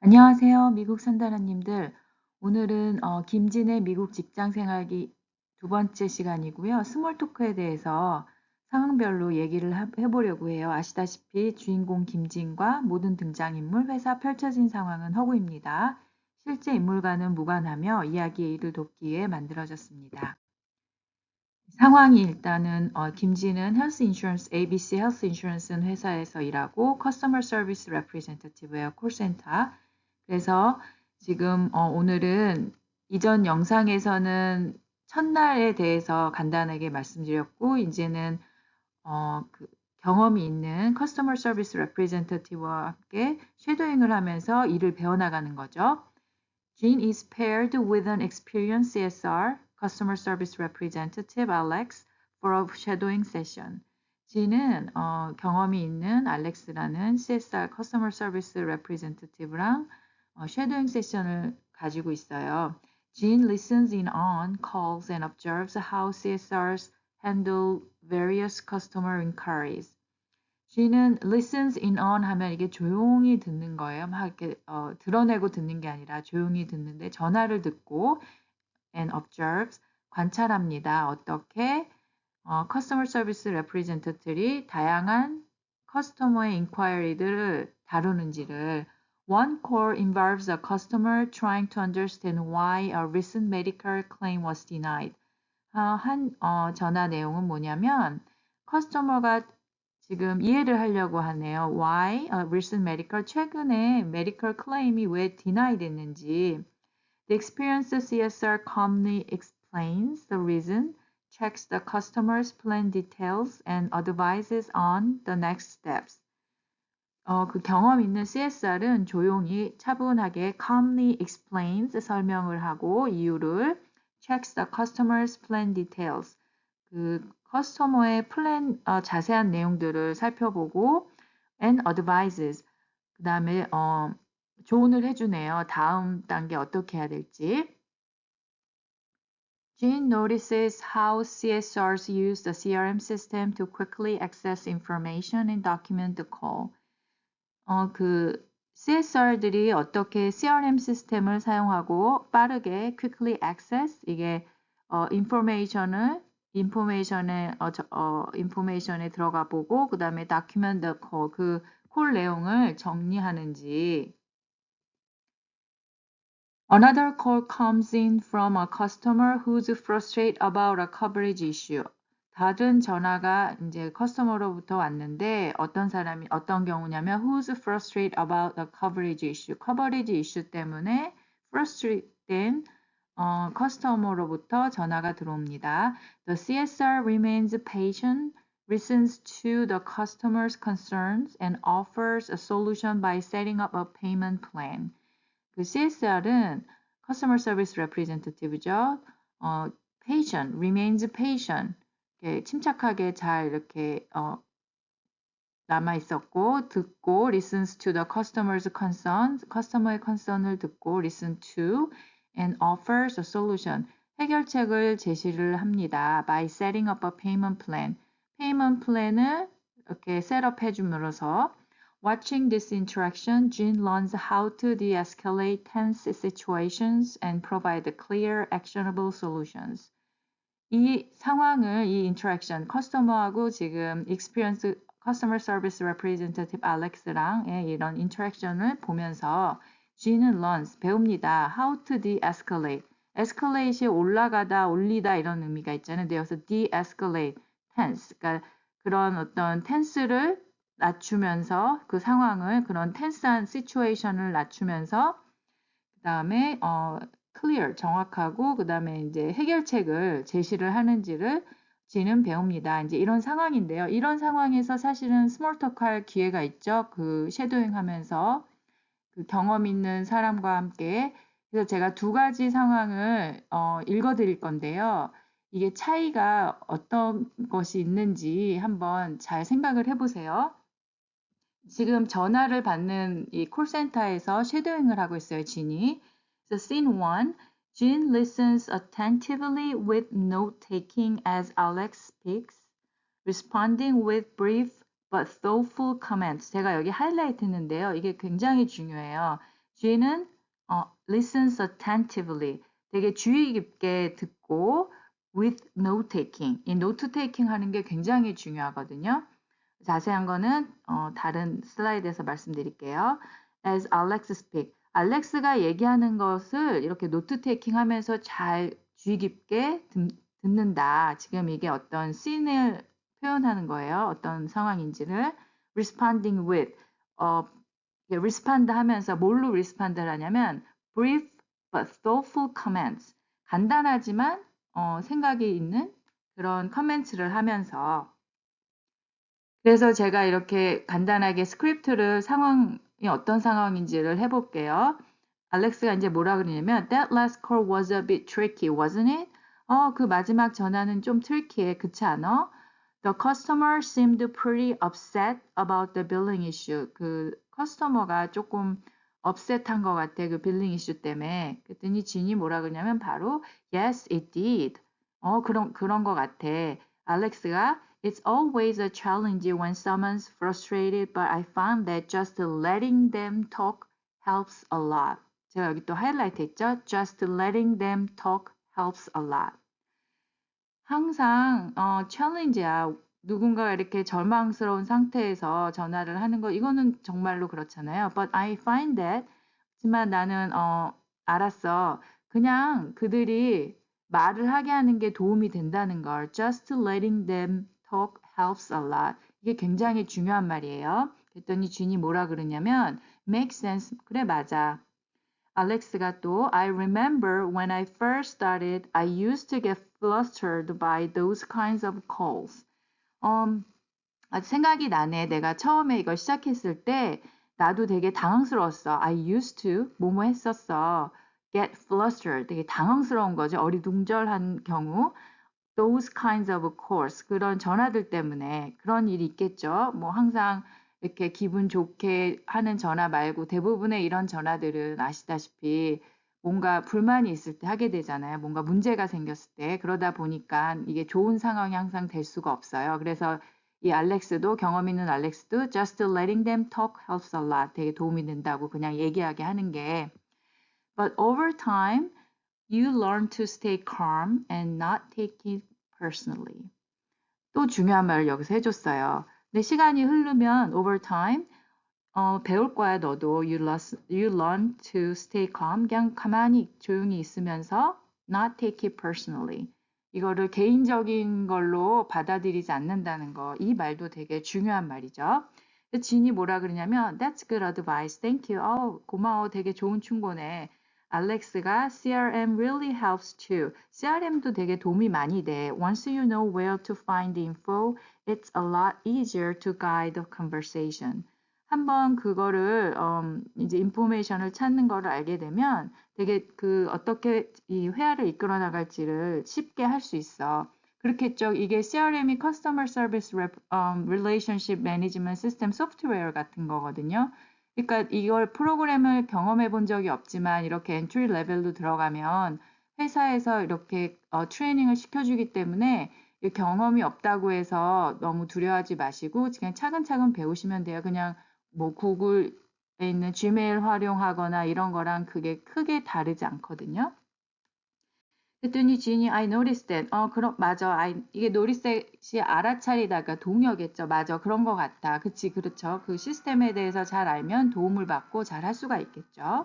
안녕하세요. 미국 산다라님들. 오늘은 어, 김진의 미국 직장 생활기 두 번째 시간이고요. 스몰 토크에 대해서 상황별로 얘기를 하- 해보려고 해요. 아시다시피 주인공 김진과 모든 등장인물, 회사 펼쳐진 상황은 허구입니다. 실제 인물과는 무관하며 이야기의 일을 돕기 위해 만들어졌습니다. 상황이 일단은 어, 김진은 헬스 인슈런스 ABC 헬스 인슈런스 회사에서 일하고 커스터머 서비스 레프리젠터티브예요. 콜센터. 그래서 지금 어, 오늘은 이전 영상에서는 첫날에 대해서 간단하게 말씀드렸고 이제는 어, 그 경험이 있는 커스터머 서비스 레프리젠터티브와 함께 쉐도잉을 하면서 일을 배워나가는 거죠. Jean is paired with an experienced CSR Customer Service Representative Alex for a shadowing session. 진은 어, 경험이 있는 알렉스라는 CSR Customer Service Representative랑 어, 쉐도잉 세션을 가지고 있어요. Jean listens in on calls and observes how CSRs handle various customer inquiries. G는 listens in on 하면 이게 조용히 듣는 거예요. 막 이렇게 어, 드러내고 듣는 게 아니라 조용히 듣는데 전화를 듣고 and observes 관찰합니다. 어떻게 어, customer service representative이 다양한 커스터머의 inquiry들을 다루는지를 One call involves a customer trying to understand why a recent medical claim was denied. 어, 한 어, 전화 내용은 뭐냐면 커스터머가 지금 이해를 하려고 하네요. Why a recent medical 최근에 medical claim이 왜 deny 됐는지. The experienced CSR calmly explains the reason, checks the customer's plan details, and advises on the next steps. 어, 그 경험 있는 CSR은 조용히 차분하게 calmly explains 설명을 하고 이유를 checks the customer's plan details 그 커스터머의 플랜 어, 자세한 내용들을 살펴보고 and advises 그 다음에 어, 조언을 해주네요. 다음 단계 어떻게 해야 될지. Jean notices how CSRs use the CRM system to quickly access information and document the call. 어, 그 CSR들이 어떻게 CRM 시스템을 사용하고 빠르게 quickly access 이게 어, information을 인포메이션에 어, 저, 어, 인포메이션에 들어가 보고 그 다음에 document call 그콜 내용을 정리하는지 Another call comes in from a customer who's frustrated about a coverage issue. 다른 전화가 이제 커스터머로부터 왔는데 어떤 사람이 어떤 경우냐면 who's frustrated about the coverage issue. 커버리지 이슈 때문에 frustrated 된 어, 커스터머로부터 전화가 들어옵니다. The CSR remains patient, listens to the customer's concerns and offers a solution by setting up a payment plan. 그 CSR은 Customer Service Representative죠. 어, patient, remains patient. 이렇게 침착하게 잘 이렇게 어, 남아 있었고 듣고 listens to the customer's concerns, 커스터머의 concern을 듣고 listen to and offers a solution. 해결책을 제시를 합니다. by setting up a payment plan. payment plan을 이렇게 셋업 해줌으로써 Watching this interaction, Jean learns how to de-escalate tense situations and provide clear, actionable solutions. 이 상황을, 이 interaction, 커스터머하고 지금 experience customer service representative Alex랑의 이런 interaction을 보면서 Jean은 learns, 배웁니다. how to de-escalate. escalate이 올라가다, 올리다 이런 의미가 있잖아요. 여기서 de-escalate, tense. 그러니까 그런 어떤 tense를 낮추면서 그 상황을 그런 텐스한 시츄에이션을 낮추면서 그 다음에 어, clear 정확하고 그 다음에 이제 해결책을 제시를 하는지를 지는 배웁니다. 이제 이런 상황인데요. 이런 상황에서 사실은 스몰 토크 할 기회가 있죠. 그 쉐도잉 하면서 그 경험 있는 사람과 함께 그래서 제가 두 가지 상황을 어, 읽어 드릴 건데요. 이게 차이가 어떤 것이 있는지 한번 잘 생각을 해 보세요. 지금 전화를 받는 이 콜센터에서 쉐도잉을 하고 있어요, 진이. So scene 1. Jin listens attentively with note-taking as Alex speaks, responding with brief but thoughtful comments. 제가 여기 하이라이트 했는데요. 이게 굉장히 중요해요. G는 어, listens attentively. 되게 주의 깊게 듣고 with note taking. 이 note taking 하는 게 굉장히 중요하거든요. 자세한 거는 어, 다른 슬라이드에서 말씀드릴게요. As Alex speak. 알렉스가 얘기하는 것을 이렇게 노트 테이킹 하면서 잘 주의 깊게 듣, 듣는다. 지금 이게 어떤 씬을 표현하는 거예요. 어떤 상황인지를 responding with 어, respond 하면서 뭘로 respond를 하냐면 brief but thoughtful comments 간단하지만 어, 생각이 있는 그런 커멘트를 하면서 그래서 제가 이렇게 간단하게 스크립트를 상황이 어떤 상황인지를 해볼게요. 알렉스가 이제 뭐라 그러냐면 That last call was a bit tricky, wasn't it? 어, 그 마지막 전화는 좀 트리키해. 그치 않아? The customer seemed pretty upset about the billing issue. 그 커스터머가 조금 업셋한 것 같아. 그 빌링 이슈 때문에. 그랬더니 진이 뭐라 그러냐면 바로 Yes, it did. 어, 그런, 그런 것 같아. 알렉스가 It's always a challenge when someone's frustrated, but I found that just letting them talk helps a lot. 제가 여기 또 하이라이트 했죠? Just letting them talk helps a lot. 항상 어, 챌린지야. 누군가 이렇게 절망스러운 상태에서 전화를 하는 거 이거는 정말로 그렇잖아요. But I find that 하지만 나는 어, 알았어. 그냥 그들이 말을 하게 하는 게 도움이 된다는 걸 just letting them talk helps a lot. 이게 굉장히 중요한 말이에요. 그랬더니 준이 뭐라 그러냐면 make sense. 그래 맞아. 알렉스가 또 I remember when I first started, I used to get flustered by those kinds of calls. 음, 아주 생각이 나네. 내가 처음에 이걸 시작했을 때 나도 되게 당황스러웠어. I used to 뭐뭐 했었어. get flustered. 되게 당황스러운 거죠. 어리둥절한 경우. Those kinds of calls. 그런 전화들 때문에 그런 일이 있겠죠. 뭐 항상 이렇게 기분 좋게 하는 전화 말고 대부분의 이런 전화들은 아시다시피 뭔가 불만이 있을 때 하게 되잖아요. 뭔가 문제가 생겼을 때. 그러다 보니까 이게 좋은 상황이 항상 될 수가 없어요. 그래서 이 알렉스도 경험 있는 알렉스도 just letting them talk helps a lot. 되게 도움이 된다고 그냥 얘기하게 하는 게 But over time, you learn to stay calm and not take it personally. 또 중요한 말을 여기서 해줬어요. 근데 시간이 흐르면 over time 어, 배울 거야 너도 you learn, you learn to stay calm 그냥 가만히 조용히 있으면서 not take it personally 이거를 개인적인 걸로 받아들이지 않는다는 거 이 말도 되게 중요한 말이죠. 진이 뭐라 그러냐면 That's good advice. Thank you. 어, 고마워. 되게 좋은 충고네. 알렉스가 CRM really helps too. CRM도 되게 도움이 많이 돼. Once you know where to find the info, it's a lot easier to guide the conversation. 한번 그거를 음, 이제 인포메이션을 찾는 거를 알게 되면 되게 그 어떻게 이 회화를 이끌어 나갈지를 쉽게 할 수 있어. 그렇겠죠. 이게 CRM이 Customer Service Relationship Management System 소프트웨어 같은 거거든요. 그러니까 이걸 프로그램을 경험해 본 적이 없지만 이렇게 엔트리 레벨로 들어가면 회사에서 이렇게 어, 트레이닝을 시켜주기 때문에 경험이 없다고 해서 너무 두려워하지 마시고 그냥 차근차근 배우시면 돼요. 그냥 뭐 구글에 있는 지메일 활용하거나 이런 거랑 그게 크게 다르지 않거든요. 그랬더니 지인이 I noticed that. 어, 그럼 맞아. I, 이게 notice이 알아차리다가 동요겠죠. 맞아. 그런 것 같다. 그치, 그렇죠. 그 시스템에 대해서 잘 알면 도움을 받고 잘 할 수가 있겠죠.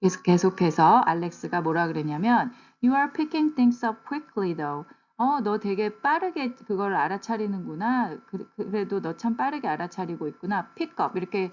계속, 계속해서 알렉스가 뭐라 그랬냐면 You are picking things up quickly though. 어, 너 되게 빠르게 그걸 알아차리는구나. 그, 그래도 너 참 빠르게 알아차리고 있구나. 픽업 이렇게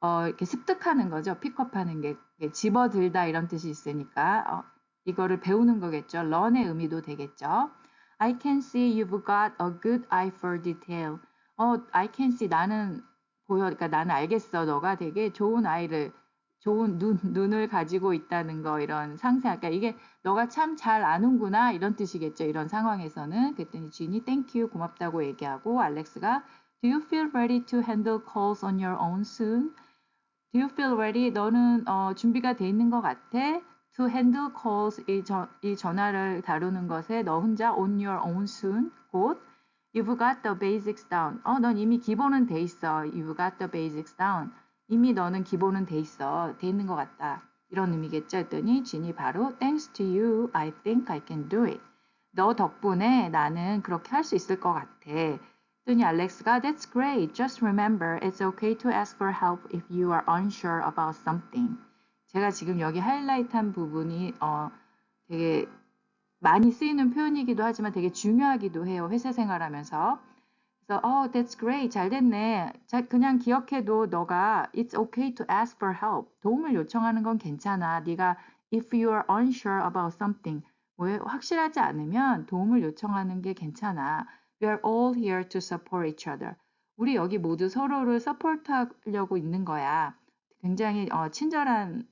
어, 이렇게 습득하는 거죠. 픽업하는 게 집어들다 이런 뜻이 있으니까 어, 이거를 배우는 거겠죠. learn의 의미도 되겠죠. I can see you've got a good eye for detail. 어, I can see 나는 보여. 그러니까 나는 알겠어. 너가 되게 좋은 아이를 좋은 눈, 눈을 가지고 있다는 거 이런 상세하게 그러니까 이게 너가 참 잘 아는구나 이런 뜻이겠죠. 이런 상황에서는 그랬더니 진이 you 고맙다고 얘기하고 알렉스가 do you feel ready to handle calls on your own soon? do you feel ready? 너는 어, 준비가 돼 있는 것 같아? To handle calls 이, 저, 이 전화를 다루는 것에 너 혼자 on your own soon 곧 you've got the basics down 어, 넌 이미 기본은 돼 있어 you've got the basics down 이미 너는 기본은 돼 있어. 돼 있는 것 같다. 이런 의미겠죠. 했더니 진이 바로 Thanks to you, I think I can do it. 너 덕분에 나는 그렇게 할 수 있을 것 같아. 했더니 알렉스가 That's great. Just remember, it's okay to ask for help if you are unsure about something. 제가 지금 여기 하이라이트한 부분이 어, 되게 많이 쓰이는 표현이기도 하지만 되게 중요하기도 해요. 회사 생활하면서. 그래서 oh, that's great. 잘 됐네. 자, 그냥 기억해도 너가 it's okay to ask for help. 도움을 요청하는 건 괜찮아. 네가 if you are unsure about something. 뭐 확실하지 않으면 도움을 요청하는 게 괜찮아. We are all here to support each other. 우리 여기 모두 서로를 서포트하려고 있는 거야. 굉장히 어, 친절한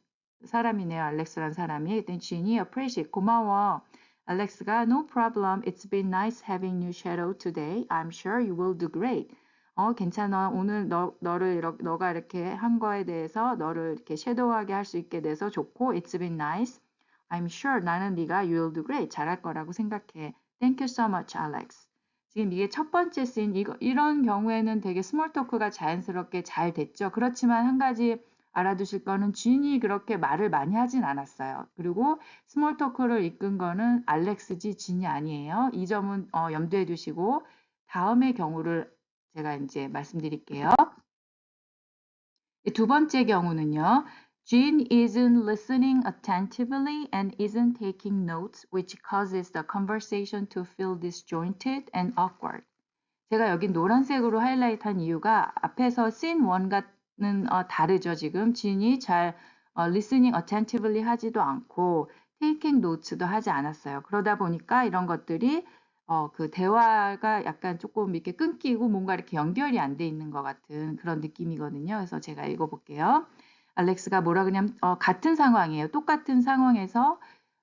사람이네요. 알렉스란 사람이. 그랬더니 진이 appreciate 고마워. 알렉스가 no problem. It's been nice having you shadow today. I'm sure you will do great. 어, 괜찮아. 오늘 너, 너를 이렇게, 너가 이렇게 한 거에 대해서 너를 이렇게 섀도우하게 할 수 있게 돼서 좋고 It's been nice. I'm sure 나는 네가 you will do great. 잘할 거라고 생각해. Thank you so much, Alex. 지금 이게 첫 번째 씬 이거 이런 경우에는 되게 스몰 토크가 자연스럽게 잘 됐죠. 그렇지만 한 가지 알아두실 거는 쥔이 그렇게 말을 많이 하진 않았어요. 그리고 스몰 토크를 이끈 거는 알렉스지 진이 아니에요. 이 점은 어, 염두에 두시고 다음의 경우를 제가 이제 말씀드릴게요. 두 번째 경우는요. Jean isn't listening attentively and isn't taking notes, which causes the conversation to feel disjointed and awkward. 제가 여기 노란색으로 하이라이트한 이유가 앞에서 scene 1과 는 어, 다르죠. 지금 진이 잘 어, listening attentively 하지도 않고 taking notes도 하지 않았어요. 그러다 보니까 이런 것들이 어, 그 대화가 약간 조금 이렇게 끊기고 뭔가 이렇게 연결이 안 돼 있는 것 같은 그런 느낌이거든요. 그래서 제가 읽어볼게요. 알렉스가 뭐라 그냐면 어, 같은 상황이에요. 똑같은 상황에서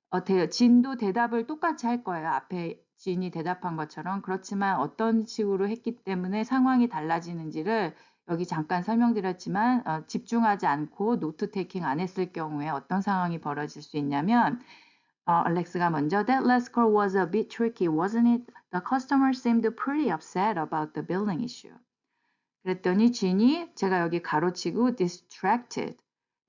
어, 대, 진도 대답을 똑같이 할 거예요. 앞에 진이 대답한 것처럼 그렇지만 어떤 식으로 했기 때문에 상황이 달라지는지를 여기 잠깐 설명드렸지만 어, 집중하지 않고 노트 테이킹 안 했을 경우에 어떤 상황이 벌어질 수 있냐면 어, 알렉스가 먼저 That last call was a bit tricky, wasn't it? The customer seemed pretty upset about the billing issue. 그랬더니 진이 제가 여기 가로치고 distracted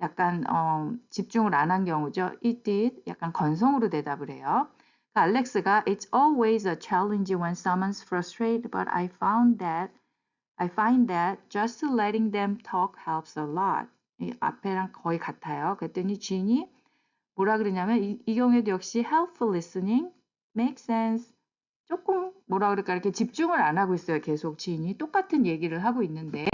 약간 어, 집중을 안 한 경우죠. It did 약간 건성으로 대답을 해요. 그러니까 알렉스가 It's always a challenge when someone's frustrated, but I found that I find that just letting them talk helps a lot. 이 앞에랑 거의 같아요. 그랬더니 진이 뭐라 그러냐면 이, 이 경우에도 역시 helpful listening, make sense, 조금 뭐라 그럴까 이렇게 집중을 안 하고 있어요. 계속 지인이 똑같은 얘기를 하고 있는데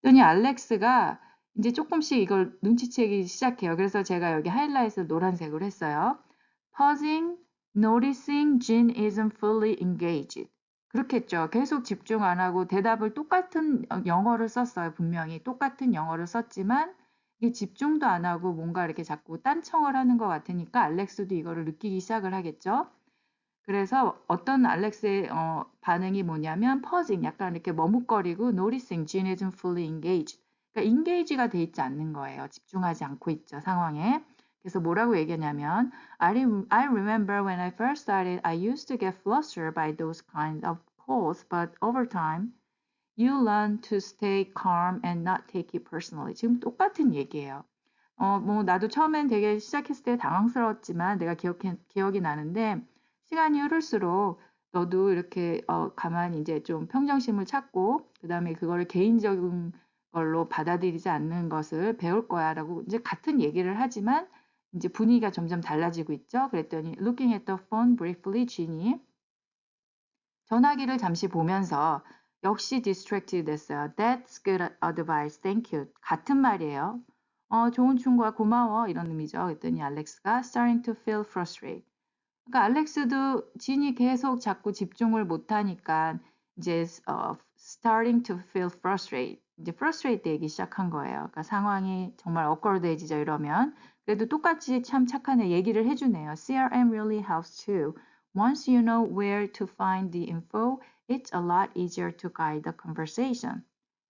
그랬더니 알렉스가 이제 조금씩 이걸 눈치채기 시작해요. 그래서 제가 여기 하이라이트를 노란색으로 했어요. Pausing, noticing Jean isn't fully engaged. 그렇겠죠. 계속 집중 안 하고 대답을 똑같은 영어를 썼어요. 분명히 똑같은 영어를 썼지만 이게 집중도 안 하고 뭔가 이렇게 자꾸 딴청을 하는 것 같으니까 알렉스도 이거를 느끼기 시작을 하겠죠. 그래서 어떤 알렉스의 어, 반응이 뭐냐면 퍼징 약간 이렇게 머뭇거리고 noticing Jean isn't fully engaged 그러니까 engage가 돼 있지 않는 거예요. 집중하지 않고 있죠 상황에. 그래서 뭐라고 얘기하냐면 I, remember when I first started I used to get flustered by those kinds of calls but over time you learn to stay calm and not take it personally. 지금 똑같은 얘기예요. 어, 뭐 나도 처음엔 되게 시작했을 때 당황스러웠지만 내가 기억 기억이 나는데 시간이 흐를수록 너도 이렇게 어, 가만히 이제 좀 평정심을 찾고 그 다음에 그거를 개인적인 걸로 받아들이지 않는 것을 배울 거야라고 이제 같은 얘기를 하지만 이제 분위기가 점점 달라지고 있죠. 그랬더니 looking at the phone briefly 진이 전화기를 잠시 보면서 역시 distracted 됐어요. That's good advice. Thank you. 같은 말이에요. 어, 좋은 충고야 고마워 이런 의미죠. 그랬더니 알렉스가 starting to feel frustrated. 그러니까 알렉스도 진이 계속 자꾸 집중을 못하니까 이제 어, starting to feel frustrated. 이제 frustrate 되기 시작한 거예요. 그러니까 상황이 정말 awkward해지죠 이러면. 그래도 똑같이 참 착한 애 얘기를 해주네요. CRM really helps too. Once you know where to find the info, it's a lot easier to guide the conversation.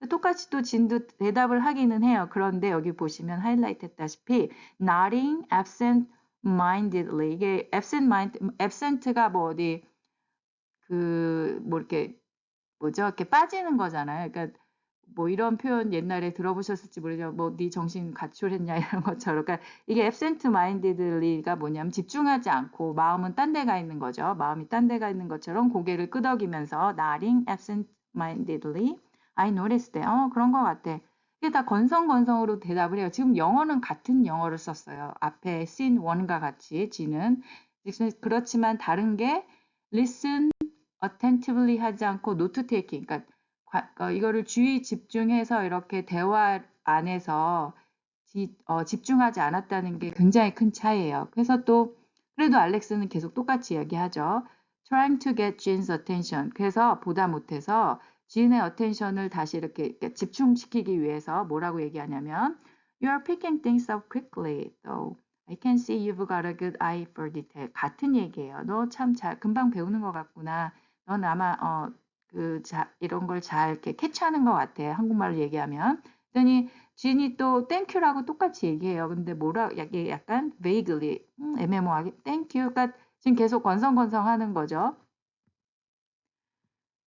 똑같이 또 진도 대답을 하기는 해요. 그런데 여기 보시면 하이라이트 했다시피 nodding, absent, mindedly 이게 absent mind absent가 뭐 어디 그 뭐 이렇게 뭐죠 이렇게 빠지는 거잖아요. 그러니까 뭐 이런 표현 옛날에 들어보셨을지 모르지만 뭐네 정신 가출했냐 이런 것처럼 그러니까 이게 absent mindedly가 뭐냐면 집중하지 않고 마음은 딴 데가 있는 거죠. 마음이 딴 데가 있는 것처럼 고개를 끄덕이면서 nodding absent mindedly I noticed that. 어 그런 것 같아. 이게 다 건성건성으로 대답을 해요. 지금 영어는 같은 영어를 썼어요. 앞에 scene 1과 같이 G는 그렇지만 다른 게 listen attentively 하지 않고 note taking 그러니까 이거를 주의 집중해서 이렇게 대화 안에서 지- 어, 집중하지 않았다는 게 굉장히 큰 차이예요. 그래서 또 그래도 알렉스는 계속 똑같이 이야기하죠. trying to get Jean's attention. 그래서 보다 못해서 지인의 attention을 다시 이렇게, 이렇게 집중시키기 위해서 뭐라고 얘기하냐면 You are picking things up quickly, though. I can see you've got a good eye for detail. 같은 얘기예요. 너 참 잘 금방 배우는 것 같구나. 넌 아마 어, 그 자, 이런 걸 잘 이렇게 캐치하는 것 같아. 한국말로 얘기하면. 그랬더니 진이 또 땡큐라고 똑같이 얘기해요. 근데 뭐라 이게 약간 vaguely 음, 애매모호하게 땡큐. 그러니까 지금 계속 건성건성하는 거죠.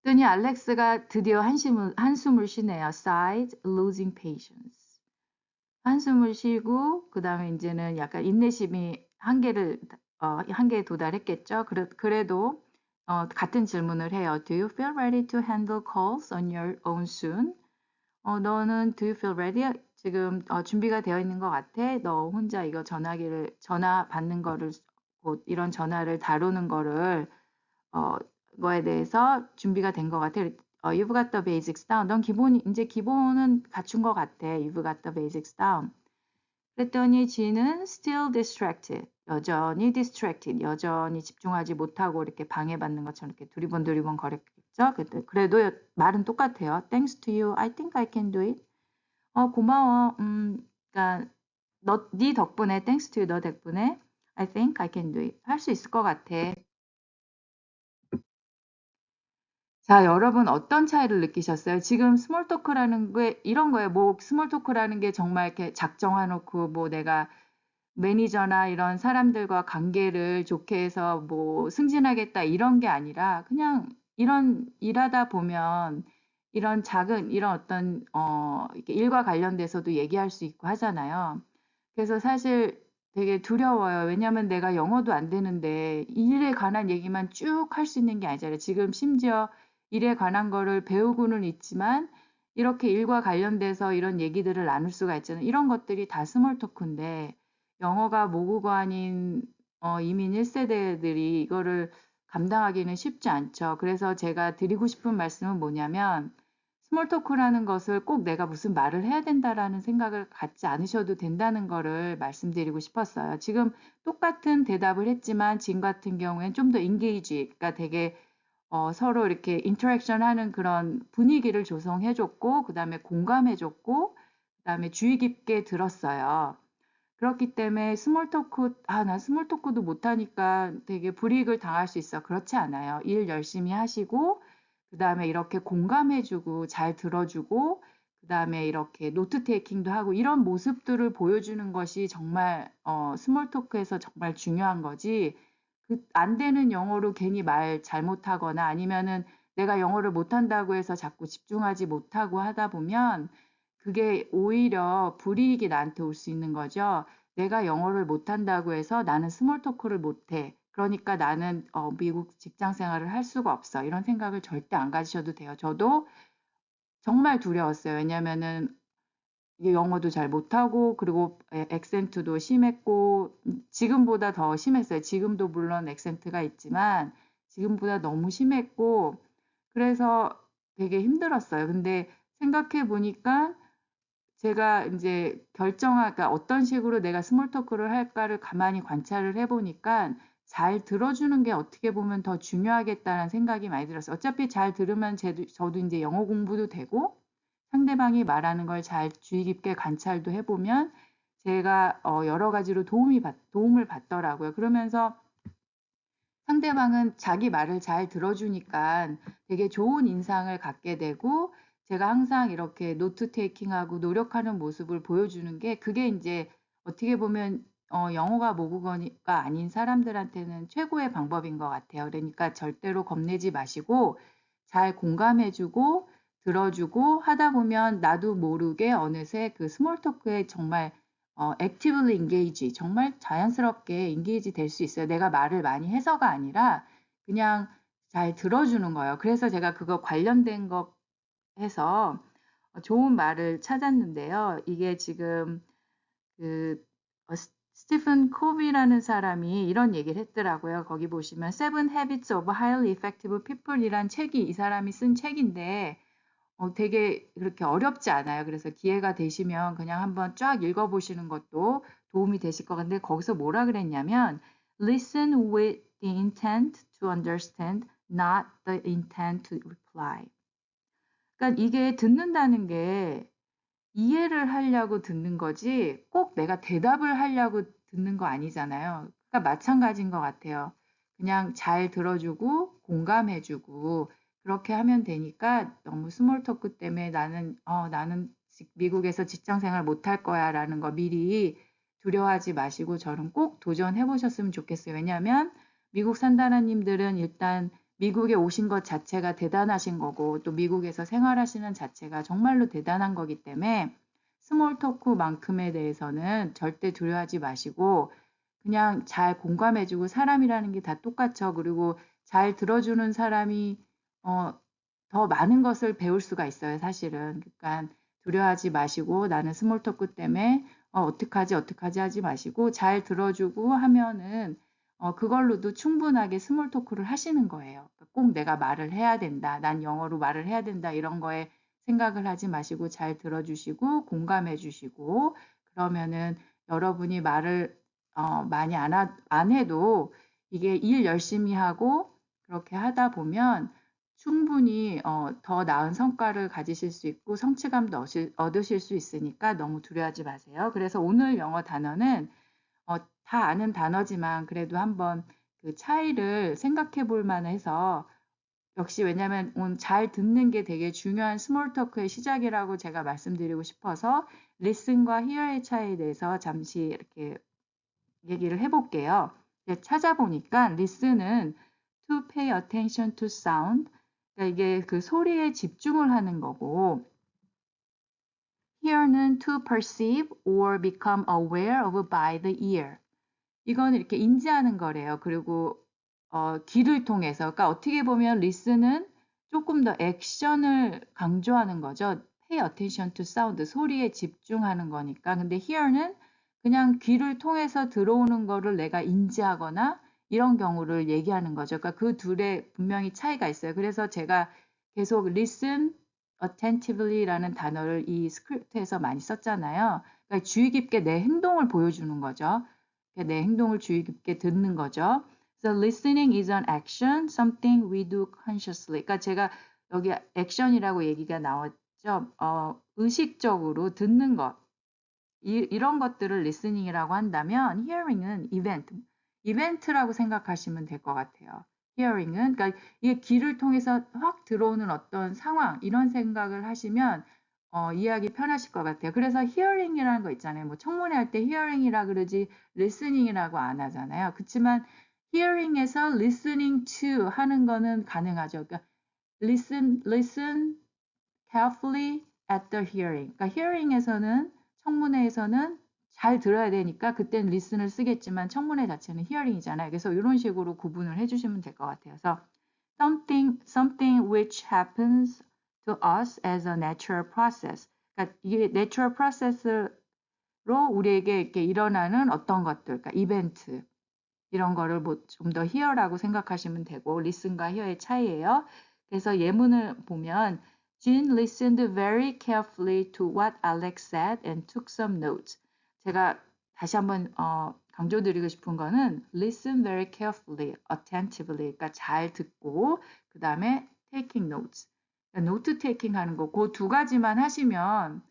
그랬더니 알렉스가 드디어 한숨을, 한숨을 쉬네요. sighed, losing patience. 한숨을 쉬고 그 다음에 이제는 약간 인내심이 한계를 어, 한계에 도달했겠죠. 그래, 그래도 어, 같은 질문을 해요. Do you feel ready to handle calls on your own soon? 어, 너는 do you feel ready? 지금 어, 준비가 되어 있는 것 같아? 너 혼자 이거 전화기를 전화 받는 거를 곧 이런 전화를 다루는 거를 어, 거에 대해서 준비가 된 것 같아. 어, you've got the basics down. 넌 기본 이제 기본은 갖춘 것 같아. You've got the basics down. 그랬더니 지는 still distracted. 여전히 distracted. 여전히 집중하지 못하고 이렇게 방해받는 것처럼 이렇게 두리번 두리번 거렸겠죠. 그래도 말은 똑같아요. Thanks to you, I think I can do it. 어 고마워. 음, 그러니까 너, 네 덕분에, thanks to you, 너 덕분에 I think I can do it. 할 수 있을 것 같아. 자, 여러분 어떤 차이를 느끼셨어요? 지금 스몰 토크라는 게 이런 거예요. 뭐 스몰 토크라는 게 정말 이렇게 작정해 놓고 뭐 내가 매니저나 이런 사람들과 관계를 좋게 해서 뭐 승진하겠다 이런 게 아니라 그냥 이런 일하다 보면 이런 작은 이런 어떤 어 일과 관련돼서도 얘기할 수 있고 하잖아요. 그래서 사실 되게 두려워요. 왜냐하면 내가 영어도 안 되는데 이 일에 관한 얘기만 쭉 할 수 있는 게 아니잖아요. 지금 심지어 일에 관한 거를 배우고는 있지만 이렇게 일과 관련돼서 이런 얘기들을 나눌 수가 있잖아요. 이런 것들이 다 스몰 토크인데 영어가 모국어 아닌 어, 이민 1세대들이 이거를 감당하기는 쉽지 않죠. 그래서 제가 드리고 싶은 말씀은 뭐냐면 스몰 토크라는 것을 꼭 내가 무슨 말을 해야 된다라는 생각을 갖지 않으셔도 된다는 거를 말씀드리고 싶었어요. 지금 똑같은 대답을 했지만 진 같은 경우엔 좀 더 인게이지, 그러니까 되게 어, 서로 이렇게 인터랙션 하는 그런 분위기를 조성해줬고, 그 다음에 공감해줬고, 그 다음에 주의 깊게 들었어요. 그렇기 때문에 스몰 토크, 아, 나 스몰 토크도 못하니까 되게 불이익을 당할 수 있어. 그렇지 않아요. 일 열심히 하시고, 그 다음에 이렇게 공감해주고, 잘 들어주고, 그 다음에 이렇게 노트 테이킹도 하고, 이런 모습들을 보여주는 것이 정말, 어, 스몰 토크에서 정말 중요한 거지. 그 안 되는 영어로 괜히 말 잘못하거나 아니면은 내가 영어를 못한다고 해서 자꾸 집중하지 못하고 하다 보면 그게 오히려 불이익이 나한테 올 수 있는 거죠. 내가 영어를 못한다고 해서 나는 스몰 토크를 못해. 그러니까 나는 어, 미국 직장 생활을 할 수가 없어. 이런 생각을 절대 안 가지셔도 돼요. 저도 정말 두려웠어요. 왜냐면은 이게 영어도 잘 못하고 그리고 에- 액센트도 심했고 음, 지금보다 더 심했어요. 지금도 물론 액센트가 있지만 지금보다 너무 심했고 그래서 되게 힘들었어요. 근데 생각해 보니까 제가 이제 결정하까 그러니까 어떤 식으로 내가 스몰 토크를 할까를 가만히 관찰을 해 보니까 잘 들어주는 게 어떻게 보면 더 중요하겠다는 생각이 많이 들었어요. 어차피 잘 들으면 제도, 저도 이제 영어 공부도 되고 상대방이 말하는 걸 잘 주의 깊게 관찰도 해보면 제가 어, 여러 가지로 도움이 받, 도움을 받더라고요. 그러면서 상대방은 자기 말을 잘 들어주니까 되게 좋은 인상을 갖게 되고 제가 항상 이렇게 노트 테이킹하고 노력하는 모습을 보여주는 게 그게 이제 어떻게 보면 어, 영어가 모국어가 아닌 사람들한테는 최고의 방법인 것 같아요. 그러니까 절대로 겁내지 마시고 잘 공감해주고 들어주고 하다 보면 나도 모르게 어느새 그 스몰 토크에 정말 어, actively engage, 정말 자연스럽게 engage 될수 있어요. 내가 말을 많이 해서가 아니라 그냥 잘 들어주는 거예요. 그래서 제가 그거 관련된 거 해서 좋은 말을 찾았는데요. 이게 지금 그 어, 스- 스티븐 코비라는 사람이 이런 얘기를 했더라고요. 거기 보시면 Seven Habits of Highly Effective People이란 책이 이 사람이 쓴 책인데 어, 되게 그렇게 어렵지 않아요. 그래서 기회가 되시면 그냥 한번 쫙 읽어보시는 것도 도움이 되실 것 같은데 거기서 뭐라 그랬냐면 listen with the intent to understand, not the intent to reply. 그러니까 이게 듣는다는 게 이해를 하려고 듣는 거지 꼭 내가 대답을 하려고 듣는 거 아니잖아요. 그러니까 마찬가지인 것 같아요. 그냥 잘 들어주고 공감해주고 그렇게 하면 되니까 너무 스몰 토크 때문에 나는 어 나는 직- 미국에서 직장 생활 못 할 거야라는 거 미리 두려워하지 마시고 저는 꼭 도전해 보셨으면 좋겠어요. 왜냐하면 미국 산다는 님들은 일단 미국에 오신 것 자체가 대단하신 거고 또 미국에서 생활하시는 자체가 정말로 대단한 거기 때문에 스몰 토크만큼에 대해서는 절대 두려워하지 마시고 그냥 잘 공감해주고 사람이라는 게 다 똑같죠. 그리고 잘 들어주는 사람이 어, 더 많은 것을 배울 수가 있어요, 사실은. 그러니까 두려워하지 마시고 나는 스몰 토크 때문에 어, 어떡하지, 어떡하지 하지 마시고 잘 들어주고 하면은 어, 그걸로도 충분하게 스몰 토크를 하시는 거예요. 그러니까 꼭 내가 말을 해야 된다, 난 영어로 말을 해야 된다 이런 거에 생각을 하지 마시고 잘 들어주시고 공감해 주시고 그러면은 여러분이 말을 어, 많이 안, 하, 안 해도 이게 일 열심히 하고 그렇게 하다 보면 충분히 어, 더 나은 성과를 가지실 수 있고 성취감도 얻으실, 얻으실 수 있으니까 너무 두려워하지 마세요. 그래서 오늘 영어 단어는 어, 다 아는 단어지만 그래도 한번 그 차이를 생각해 볼 만해서 역시 왜냐하면 오늘 잘 듣는 게 되게 중요한 스몰 토크의 시작이라고 제가 말씀드리고 싶어서 listen과 hear의 차이에 대해서 잠시 이렇게 얘기를 해볼게요. 찾아보니까 listen은 to pay attention to sound, 그러니까 이게 그 소리에 집중을 하는 거고 hear는 to perceive or become aware of by the ear. 이건 이렇게 인지하는 거래요. 그리고 어, 귀를 통해서, 그러니까 어떻게 보면 listen은 조금 더 액션을 강조하는 거죠. pay attention to sound, 소리에 집중하는 거니까. 근데 hear는 그냥 귀를 통해서 들어오는 거를 내가 인지하거나 이런 경우를 얘기하는 거죠. 그러니까 그 둘의 분명히 차이가 있어요. 그래서 제가 계속 listen attentivelly라는 단어를 이 스크립트에서 많이 썼잖아요. 그러니까 주의 깊게 내 행동을 보여주는 거죠. 그러니까 내 행동을 주의 깊게 듣는 거죠. So listening is an action, something we do consciously. 그러니까 제가 여기 액션이라고 얘기가 나왔죠. 어, 의식적으로 듣는 것. 이, 이런 것들을 listening이라고 한다면 hearing은 이벤트, 이벤트라고 생각하시면 될 것 같아요. hearing은 그러니까 이게 귀를 통해서 확 들어오는 어떤 상황 이런 생각을 하시면 어, 이해하기 편하실 것 같아요. 그래서 hearing이라는 거 있잖아요. 뭐 청문회 할 때 hearing이라 그러지 listening이라고 안 하잖아요. 그렇지만 hearing에서 listening to 하는 거는 가능하죠. 그러니까 listen, listen carefully at the hearing. 그러니까 hearing에서는 청문회에서는 잘 들어야 되니까 그땐 listen을 쓰겠지만 청문회 자체는 hearing이잖아요. 그래서 이런 식으로 구분을 해주시면 될 것 같아요. 그래서 something, something which happens to us as a natural process. 그러니까 이게 natural process로 우리에게 이렇게 일어나는 어떤 것들, 그러니까 이벤트 이런 거를 뭐 좀더 hear라고 생각하시면 되고 listen과 hear의 차이예요. 그래서 예문을 보면 Jean listened very carefully to what Alex said and took some notes. 제가 다시 한번 어, 강조드리고 싶은 거는 listen very carefully, attentively, 그러니까 잘 듣고 그 다음에 taking notes, 그러니까 노트 테이킹 하는 거, 그 두 가지만 하시면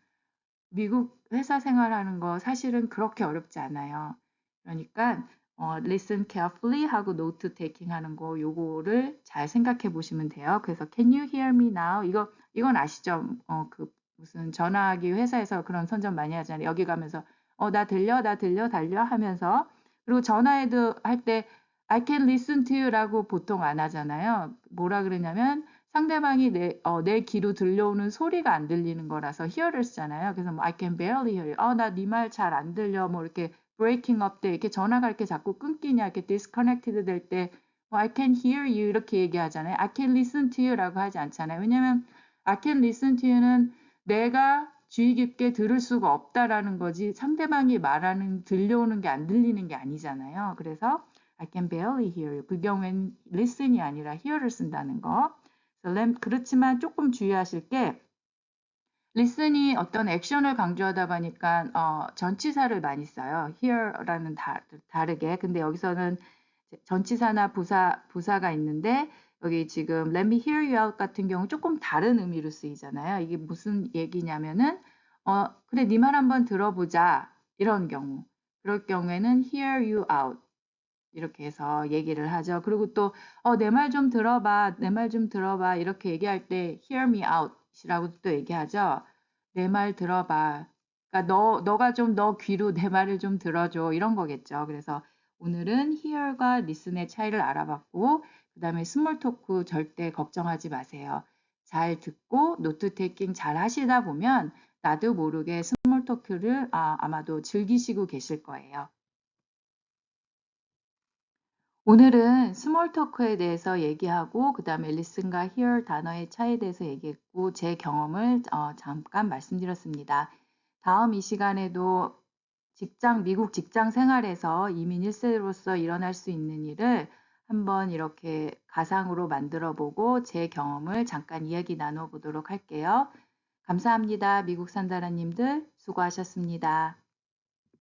미국 회사 생활하는 거 사실은 그렇게 어렵지 않아요. 그러니까 어, listen carefully 하고 note taking 하는 거 요거를 잘 생각해 보시면 돼요. 그래서 can you hear me now? 이거 이건 아시죠? 어, 그 무슨 전화기 회사에서 그런 선전 많이 하잖아요. 여기 가면서 어, 나 들려, 나 들려, 달려 하면서 그리고 전화에도 할 때 I can listen to you라고 보통 안 하잖아요. 뭐라 그러냐면 상대방이 내, 어, 내 귀로 들려오는 소리가 안 들리는 거라서 hear를 쓰잖아요. 그래서 뭐 I can barely hear you. 어, 나 네 말 잘 안 들려. 뭐 이렇게 breaking up 때 이렇게 전화가 이렇게 자꾸 끊기냐, 이렇게 disconnected 될 때, 뭐 I can hear you 이렇게 얘기하잖아요. I can listen to you라고 하지 않잖아요. 왜냐면 I can listen to you는 내가 주의 깊게 들을 수가 없다라는 거지 상대방이 말하는 들려오는 게 안 들리는 게 아니잖아요. 그래서 I can barely hear you. 그 경우에는 listen이 아니라 hear를 쓴다는 거. 그렇지만 조금 주의하실 게 listen이 어떤 액션을 강조하다 보니까 어, 전치사를 많이 써요. hear라는 다, 다르게. 근데 여기서는 전치사나 부사 부사가 있는데 여기 지금 let me hear you out 같은 경우 조금 다른 의미로 쓰이잖아요. 이게 무슨 얘기냐면은 어 그래 네 말 한번 들어보자 이런 경우. 그럴 경우에는 hear you out 이렇게 해서 얘기를 하죠. 그리고 또 어 내 말 좀 들어봐. 내 말 좀 들어봐. 이렇게 얘기할 때 hear me out이라고 또 얘기하죠. 내 말 들어봐. 그러니까 너 너가 좀 너 귀로 내 말을 좀 들어줘. 이런 거겠죠. 그래서 오늘은 hear과 listen의 차이를 알아봤고 그 다음에 스몰 토크 절대 걱정하지 마세요. 잘 듣고 노트 테이킹 잘 하시다 보면 나도 모르게 스몰 토크를 아, 아마도 즐기시고 계실 거예요. 오늘은 스몰 토크에 대해서 얘기하고 그 다음에 listen과 hear 단어의 차이에 대해서 얘기했고 제 경험을 어, 잠깐 말씀드렸습니다. 다음 이 시간에도 직장 미국 직장 생활에서 이민 1세로서 일어날 수 있는 일을 한번 이렇게 가상으로 만들어 보고 제 경험을 잠깐 이야기 나눠 보도록 할게요. 감사합니다. 미국 산다라님들 수고하셨습니다.